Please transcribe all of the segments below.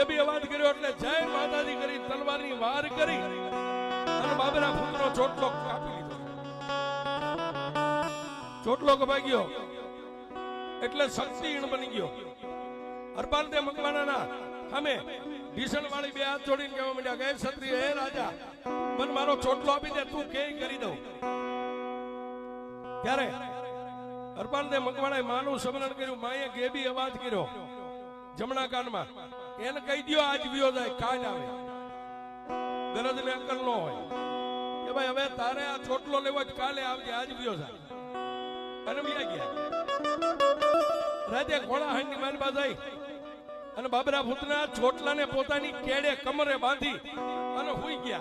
ગેબી અવાજ કર્યો એટલે જય માતાજી કરી તલવારની વાર કરી અને બાબરા પુત્રો ચોટલો કાપી લીધો. ચોટલો કપાઈ ગયો એટલે શક્તિહીણ બની ગયો. હરપાલ તે મકવાણાના સામે ભીષણ વાળી બે હાથ જોડીને કહેવા માંડ્યા કે ક્ષત્રિય, હે રાજા, મને મારો ચોટલો આપી દે, તું કે કરી દઉં. ત્યારે હરપાલ દે મકવાણાએ માનું સમરણ કર્યું, માએ ગેબી અવાજ કર્યો જમણા કાનમાં. એને કહી દ્યો, આજ વિયો જાય કાલ આવે ગરજ ને અકલ હોય. કે ભાઈ, હવે તારે આ છોટલો લેવો જ કાલે આવજે, આજ વિયો જાય અને વિયા ગયા. રાતે ઘોડા હાંડી મારી જાય. અને બાબરા ભૂતના છોટલાને પોતાની કેડે કમરે બાંધી અને હુઈ ગયા.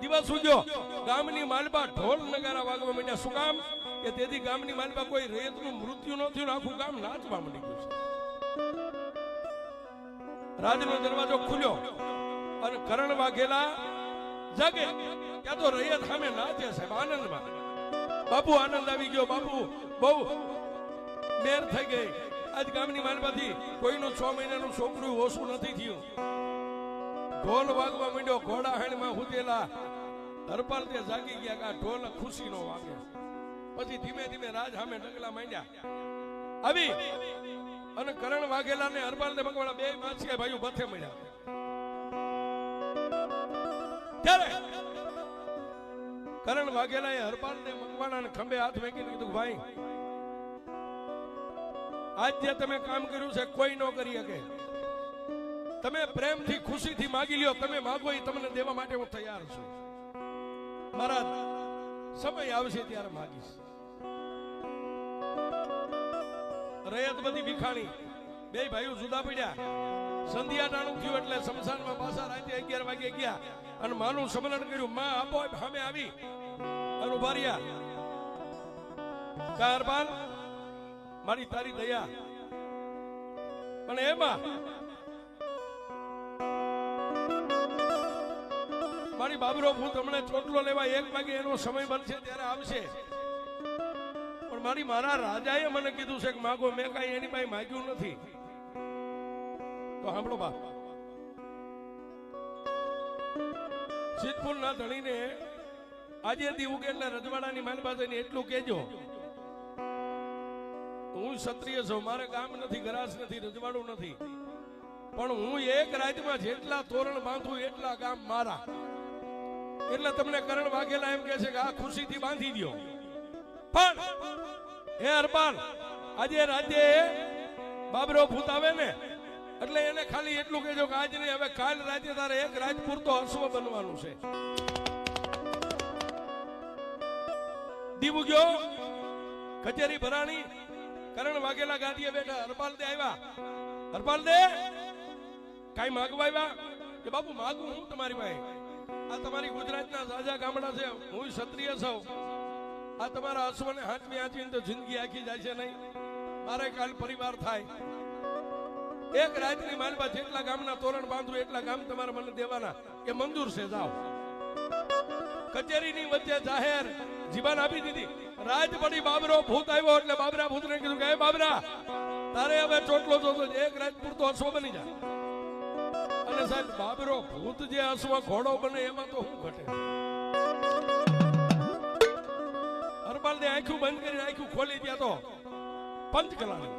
દિવસ ઉગ્યો. ગામની માલબા ઢોલ નગારા વાગવા માંડ્યા. શું કામ? કે તેથી ગામની માલબા કોઈ રેતનું મૃત્યુ ન થયું આખું ગામ નાચવા માંડી ગયું છે. રાજનો દરવાજો ખુલ્યો અને કરણ વાઘેલા જાગે. ત્યાં તો રૈયત સામે નાચે સાહેબ, આનંદમાં. બાપુ આનંદ આવી ગયો. બાપુ બહુ મેર થઈ ગઈ. આજ ગામની માલમાંથી કોઈનું છ મહિનાનું છોકરું ઓછું નથી થયું. ઢોલ વાગવા માંડ્યો, ઘોડા હાણમાં હુતેલા ધરપાલ તે જાગી ગયા કે ઢોલ ખુશીનો વાગે. પછી ધીમે ધીમે રાજ સામે ડગલા માંડ્યા. આવી. અને કરણ વાઘેલા ને હરપાલ ને મકવાણા બે માછીયા ભાઈઓ બથે મળ્યા. ત્યારે કરણ વાઘેલા એ હરપાલ ને મંગવાણા ને ખંભે હાથ મૂકીને કીધું, ભાઈ, આજ જે તમે કામ કર્યું છે, કોઈ ન કરી શકે. તમે પ્રેમથી, ખુશીથી માગી લ્યો, તમે માગો એ તમને દેવા માટે હું તૈયાર છું. મારા સમય આવશે ત્યારે માગીશ. રયત બધી ભીખાણી. બે ભાઈઓ જુદા પડ્યા. સંધ્યા ટાણું થયું એટલે શમશાનમાં પાછા રાતે અગિયાર વાગે ગયા. અને માનું સમરણ કર્યું, માં, આપો સામે આવી. અને ઊભા રહ્યા. મારી તારી દયા. પણ એમાં? મારી બાબરો, હું તમને ચોટલો લેવા એક વાગે એનો સમય બનશે ત્યારે આવશે. પણ મારી મારા રાજાએ મને કીધું છે કે માગો, મેં કાંઈ એની પાસે માગ્યું નથી. તો સાંભળો બાપ સિદ્ધપુર ના ધણીને આજે દી ઉગે રજવાડાની માન પાસે એટલું કેજો હું ક્ષત્રિય છું, મારે ગામ નથી, ગરાસ નથી, રજવાડું નથી. પણ હું એક રાજ્યમાં જેટલા તોરણ બાંધું એટલા ગામ મારા. એટલે તમને કરણ વાઘેલા એમ કે છે કે આ ખુશીથી બાંધી દ્યો. પણ હે અરબાન આજે રાજ્ય બાબરો ભૂત આવે ને, એટલે એને ખાલી એટલું કહેજો કે આજ નહીં, હવે કાલ રાજ્ય તારે એક રાજપુર તો અશ્વ બનવાનું છે. દીવું ગયો, કચેરી ભરાણી, કરણ વાઘેલા ગાદીએ બેઠા હરપાલ દે આવ્યા. હરપાલ દે કાઈ માગવા આવ્યા? કે બાપુ, માગું હું તમારી પાસે? આ તમારી ગુજરાતના સાજા ગામડા છે, હું ક્ષત્રિય છું. આ તમારા અશ્વને હાથમી હાથીને તો જિંદગી આખી જાય છે નહીં. મારે કાલ પરિવાર થાય. એક રાતની માલબા જેટલા ગામના તોરણ બાંધું, એટલા ગામ તમારે મને દેવાના એ મંજૂર છે, જાઓ. કચેરીની વચ્ચે જાહેર જીવાન આપી દીધી. રાજપડી બાબરો ભૂત આવ્યો એટલે બાબરા ભૂતને કીધું કે બાબરા, તારે હવે ચોટલો જોતો એક રાત પૂરતો અશ્વ બની જાય અને સાહેબ, બાબરો ભૂત જે અશ્વ ઘોડો બને એમાં તો શું ઘટે? ને આખું બંધ કરીને આખું ખોલી ગયા તો પંચકલાની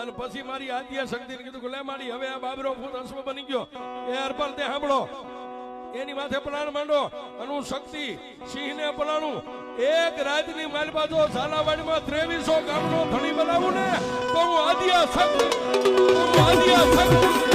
અને પછી મારી આદ્યા શક્તિ કીધું લે મારી, હવે આ બાબરો ફૂટ અશ્વ બની ગયો. એ અર્પણ તે સાંભળો. એની માથે પ્લાન માંડો અને શક્તિ સિંહ ને પલાણું. એક રાજની માલબા જો ઝાલાવાડીમાં ત્રેવીસો ગામનો ધણી બનાવું ને તો હું આદ્યા શક્તિ, હું આદ્યા શક્તિ.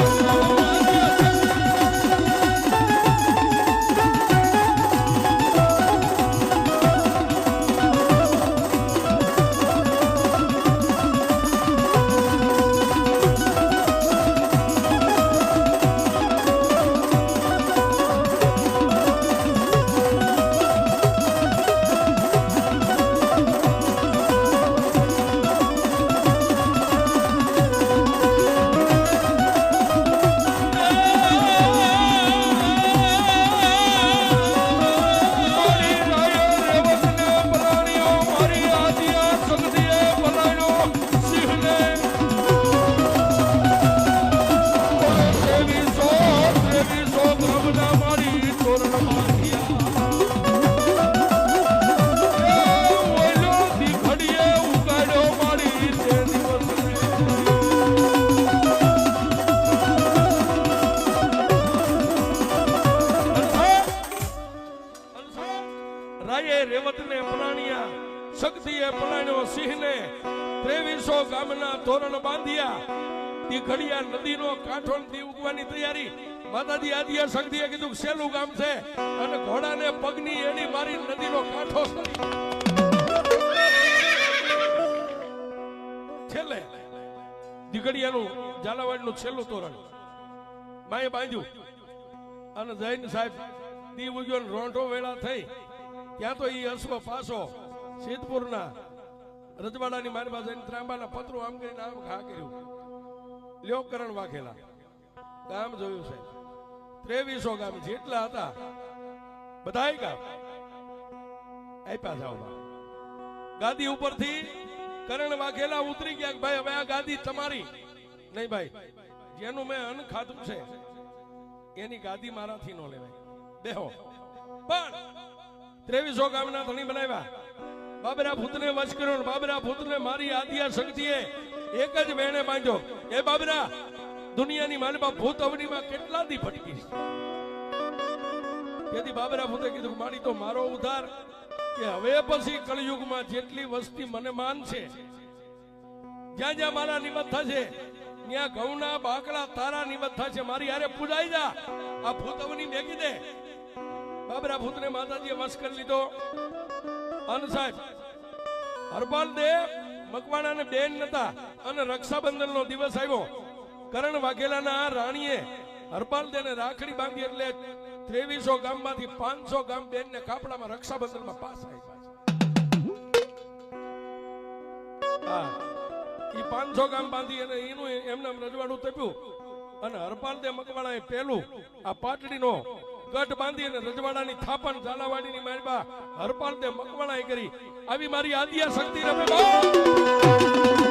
શક્તિએ પલાણ્યો સિંહને. ત્રેવીસો ગામના તોરણ બાંધ્યા. તીખડિયા નદીનો કાંઠો થી ઉગવાની તૈયારી. માતાજી આદિયા શક્તિએ કીધું સેલું ગામ છે. અને ઘોડાને પગની એણી મારી નદીનો કાંઠો છેલ્લે દીકડિયાનું ઝાલાવાડનું છેલ્લું તોરણ. માએ બાંધ્યું. અને જૈન સાહેબ દી ઉગ્યો રોંઢો વેળા થઈ. ત્યાં તો એ અશ્વ પાછો સિદ્ધપુરના રજવાડાની મારી પાસે ત્રાંબાના પત્રો આમ કરીને આમ ઘા કર્યું. લ્યો વાઘેલા. ગામ જોયું છે. ત્રેવીસો ગામ જેટલા હતા બધા ગામ આપ્યા જાવ ગાદી ઉપરથી કરણ વાઘેલા ઉતરી ગયા ભાઈ, હવે આ ગાદી તમારી. નહીં ભાઈ, જેનું મેં અન્ન ખાધું છે, એની ગાદી મારાથી નો લેવાય. બેહો. પણ ત્રેવીસો ગામના ધણી બનાવ્યા. બાબરા ભૂતને વશ કર્યો બાબરા ભૂતને મારી આદિયા શક્તિએ એક જ વેણે બાંધ્યો. એ બાબરા, દુનિયાની માલમાં ભૂત અવનીમાં કેટલા દી ભટકી તેથી બાબરા ભૂતે કીધું મારી તો મારો ઉધાર કે હવે પછી કળયુગમાં જેટલી વસ્તી મને માન છે, જ્યાં જ્યાં મારા નિમત થશે, ત્યાં ઘઉંના, બાકડા, તારા નિમત થશે. મારી હારે પૂજાઈ જા. આ ભૂત અવની મેકી દે. બાબરા ભૂતને માતાજીએ વશ કરી લીધો. અન હરપાલ દે મકવાણાને બેન નતા અને રક્ષાબંધનનો દિવસ આવ્યો. કરણ વાઘેલાના રાણીએ હરપાલ દેને રાખડી બાંધી એટલે ત્રેવીસો ગામમાંથી પાંચસો ગામ બેન ને કાપડામાં રક્ષાબંધનમાં પાસ આપ્યા હા, ઈ પાંચસો ગામ બાંધી અને એનું એમને રજવાડું તપ્યું. અને હરપાલ દે મકવાણાએ પેલું આ પાટડીનો ગઢ બાંધી અને રજવાડાની થાપણ ઝાલાવાડીની મારબા હરપાલ દે મકવાણાએ કરી. આવી મારી આદિયા શક્તિ રમે બા